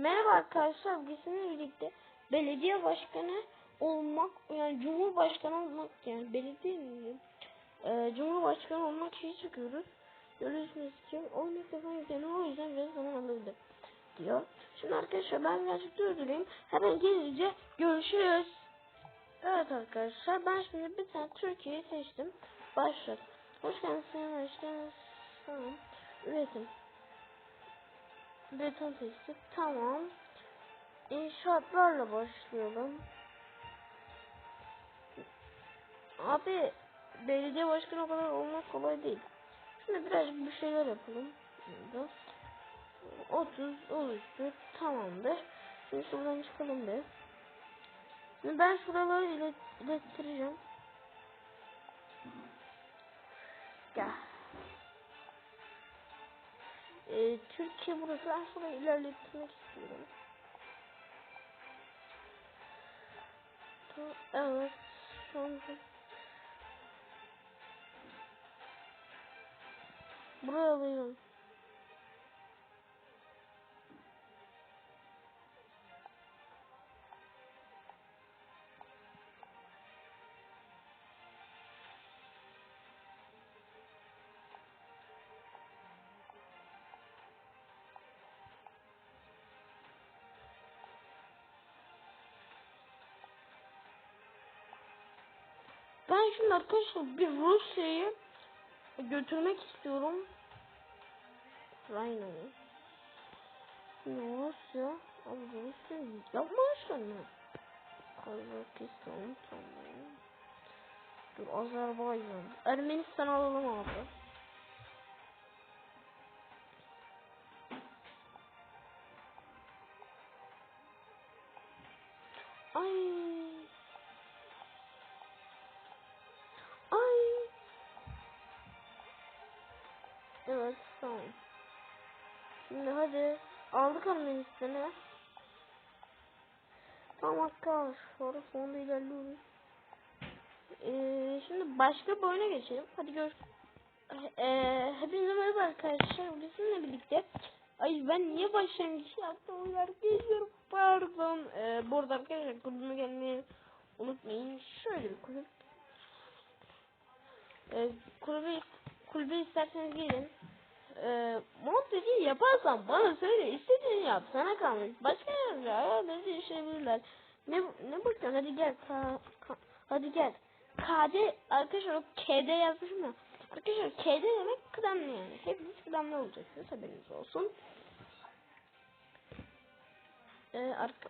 Merhaba arkadaşlar. Bugün sizinle birlikte belediye başkanı olmak yani cumhurbaşkanı olmak yani belediye mi? Ee, cumhurbaşkanı olmak için çıkıyoruz. Görüyorsunuz ki o ne zaman yükleniyor o yüzden biraz zaman alabilir diyor. Şimdi arkadaşlar ben birazcık durdurayım. Hemen gelince görüşürüz. Evet arkadaşlar ben şimdi bir tane Türkiye'yi seçtim. Başlat. Hoş geldiniz sayın başkanım. Tamam. Üretim. Beton seçtik. Tamam. İnşaatlarla başlayalım. Abi belediye başkanı o kadar olmak kolay değil. Şimdi birazcık bir şeyler yapalım. Burada. 30 oluştu. Tamamdır. Şimdi şuradan çıkalım bir. Şimdi ben şuraları ilet ilettireceğim. Gel. Ee, Türkiye burası. Şurayı ilerletmek istiyorum. Evet. Sonra. Buraya alıyorum. Ben şimdi arkadaşlar bir Rusya'yı götürmek istiyorum. Ukrayna'yı. Rusya. Abi Rusya yapmamışlar mı? Kazakistan tamam. Dur Azerbaycan. Ermenistan alalım abi. Ay. Evet tamam. Şimdi hadi aldık Ermenistan'ı. Tamam arkadaşlar sonra sonunda ilerliyoruz. Ee, şimdi başka bir oyuna geçelim. Hadi gör. Ee, hepinize merhaba arkadaşlar. Bugün sizinle birlikte. Ay ben niye başlangıç yaptım? Uyar geçiyorum. Pardon. Ee, bu arada arkadaşlar kulübüme gelmeyi unutmayın. Şöyle bir kulüp. Ee, kulübe, kulübe isterseniz gelin. Ee, montajı yaparsan bana söyle. İstediğini yap. Sana kalmış. Başka yerlerde ayarları değiştirebilirler. Ne, ne bakıyorsun? Hadi gel. Ka, ka, hadi gel. KD arkadaşlar o KD yazmış mı? Arkadaşlar KD demek kıdemli yani. Hepiniz kıdemli olacaksınız. Haberiniz olsun. Ee, arka...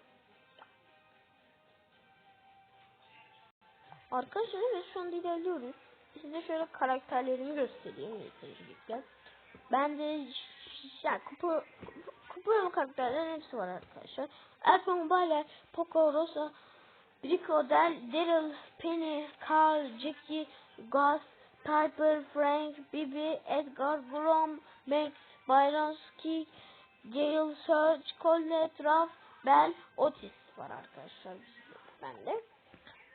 Arkadaşlar evet şu anda ilerliyoruz. Size şöyle karakterlerimi göstereyim öncelikle. Bende yani kupa kupa karakterlerin hepsi var arkadaşlar. Alfa Mobile, Poco, Rosa, Rico, Del, Daryl, Penny, Carl, Jackie, Gus, Piper, Frank, Bibi, Edgar, Grom, Max, Byron, Ski, Gale, Serge, Colette, Ralph, Bell, Otis var arkadaşlar bende.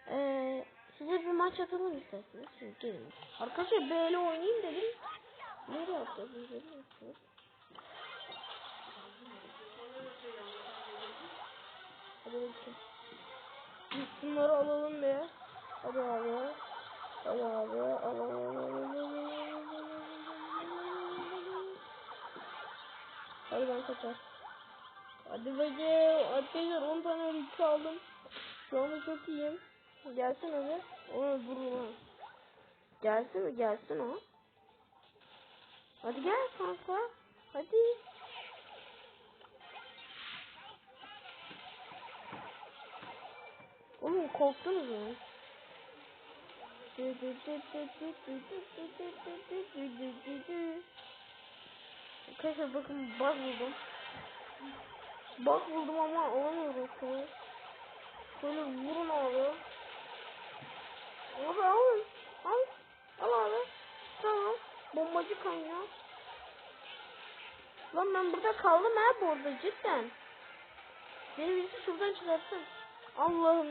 Ee, size bir maç atalım isterseniz. Şimdi gelin. Arkadaşlar böyle oynayayım dedim. Nereye atladınız? Nereye atladınız? Hadi bakayım. Bunları alalım be. Hadi abi. Hadi abi. Alalım. Hadi ben kaçar. Hadi bakayım. Arkadaşlar 10 tane ülke aldım. Şu anda çok iyiyim. Gelsin hadi. Onu vurma. Gelsin mi? Gelsin o. Hadi gel kanka. Hadi. Oğlum korktunuz mu? Arkadaşlar bakın bug buldum. Bug buldum ama alamıyorum şunu. Şöyle vurun abi. Abi al. Al. Al abi. Tamam. Bombacı kaynağı. Lan ben burada kaldım ha bu arada cidden. Beni birisi şuradan çıkartsın. Allah'ım